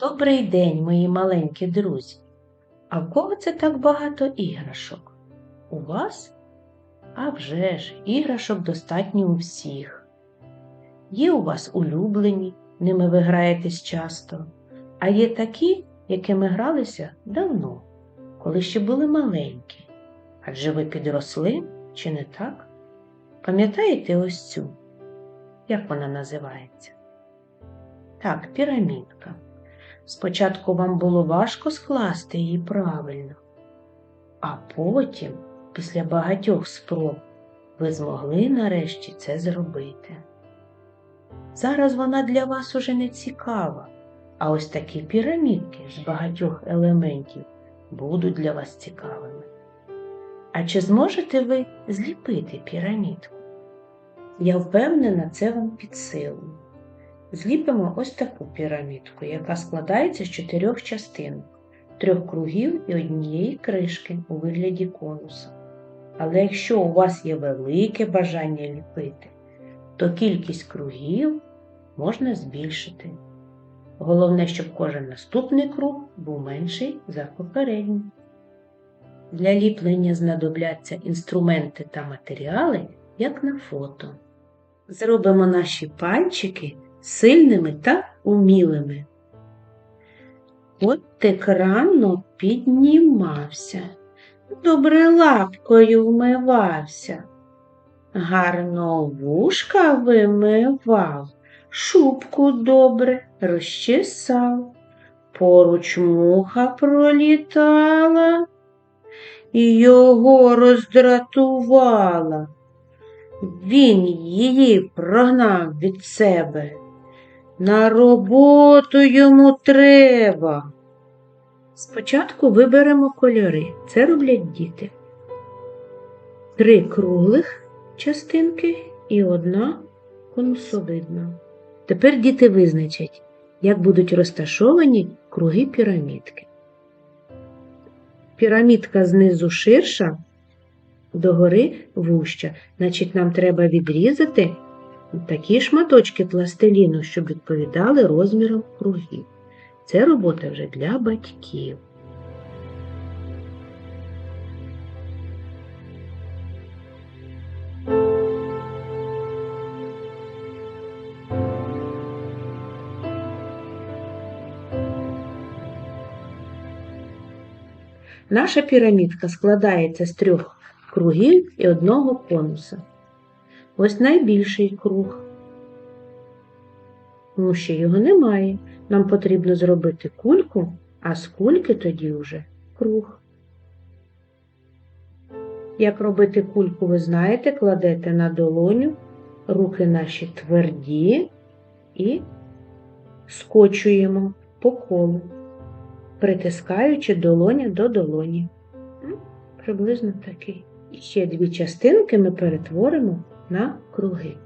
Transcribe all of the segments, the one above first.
Добрий день, мої маленькі друзі. А в кого це так багато іграшок? У вас? А вже ж, іграшок достатньо у всіх. Є у вас улюблені, ними ви граєтесь часто, а є такі, якими гралися давно, коли ще були маленькі. Адже ви підросли, чи не так? Пам'ятаєте ось цю? Як вона називається? Так, пірамідка. Спочатку вам було важко скласти її правильно, а потім, після багатьох спроб, ви змогли нарешті це зробити. Зараз вона для вас уже не цікава, а ось такі пірамідки з багатьох елементів будуть для вас цікавими. А чи зможете ви зліпити пірамідку? Я впевнена, це вам під силу. Зліпимо ось таку пірамідку, яка складається з чотирьох частинок, трьох кругів і однієї кришки у вигляді конуса. Але якщо у вас є велике бажання ліпити, то кількість кругів можна збільшити. Головне, щоб кожен наступний круг був менший за попередній. Для ліплення знадобляться інструменти та матеріали, як на фото. Зробимо наші пальчики сильними та умілими. От екрано піднімався, добре лапкою вмивався, гарно вушка вимивав, шубку добре розчесав, поруч муха пролітала його роздратувала. Він її прогнав від себе. На роботу йому треба. Спочатку виберемо кольори. Це роблять діти. Три круглих частинки і одна конусовидна. Тепер діти визначать, як будуть розташовані круги пірамідки. Пірамідка знизу ширша, догори вуща. Значить, нам треба відрізати такі шматочки пластиліну, щоб відповідали розмірам кругів. Це робота вже для батьків. Наша пірамідка складається з трьох кругів і одного конуса. Ось найбільший круг. Ну, ще його немає. Нам потрібно зробити кульку, а з кульки тоді вже круг. Як робити кульку, ви знаєте, кладете на долоню, руки наші тверді і скочуємо по колу, притискаючи долоня до долоні. Приблизно такий. І ще дві частинки ми перетворимо на круги.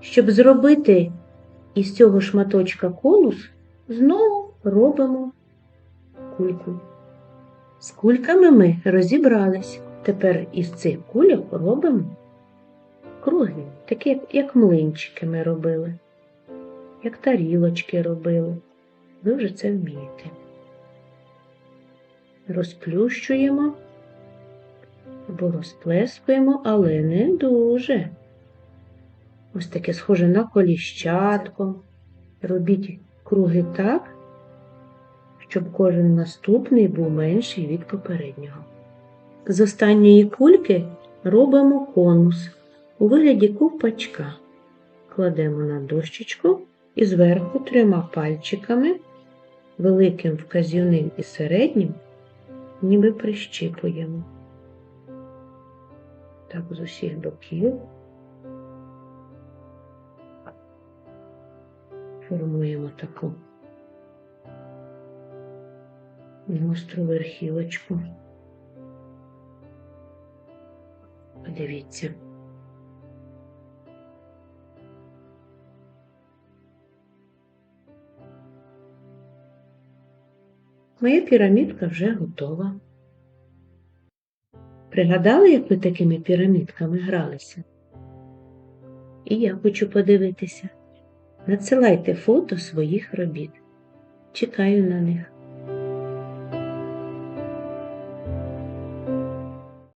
Щоб зробити із цього шматочка конус, знову робимо кульку. З кульками ми розібрались. Тепер із цих кульок робимо круги, такі, як, млинчики ми робили, як тарілочки робили. Ви вже це вмієте. Розплющуємо або розплескуємо, але не дуже. Ось таке схоже на коліщатко. Робіть круги так, щоб кожен наступний був менший від попереднього. З останньої кульки робимо конус у вигляді ковпачка. Кладемо на дощечку і зверху трьома пальчиками, великим вказівним і середнім, ніби прищіпуємо. Так, з усіх боків. Формуємо таку гостру верхівочку. Подивіться. Моя пірамідка вже готова. Пригадали, як ви такими пірамідками гралися? І я хочу подивитися. Надсилайте фото своїх робіт. Чекаю на них.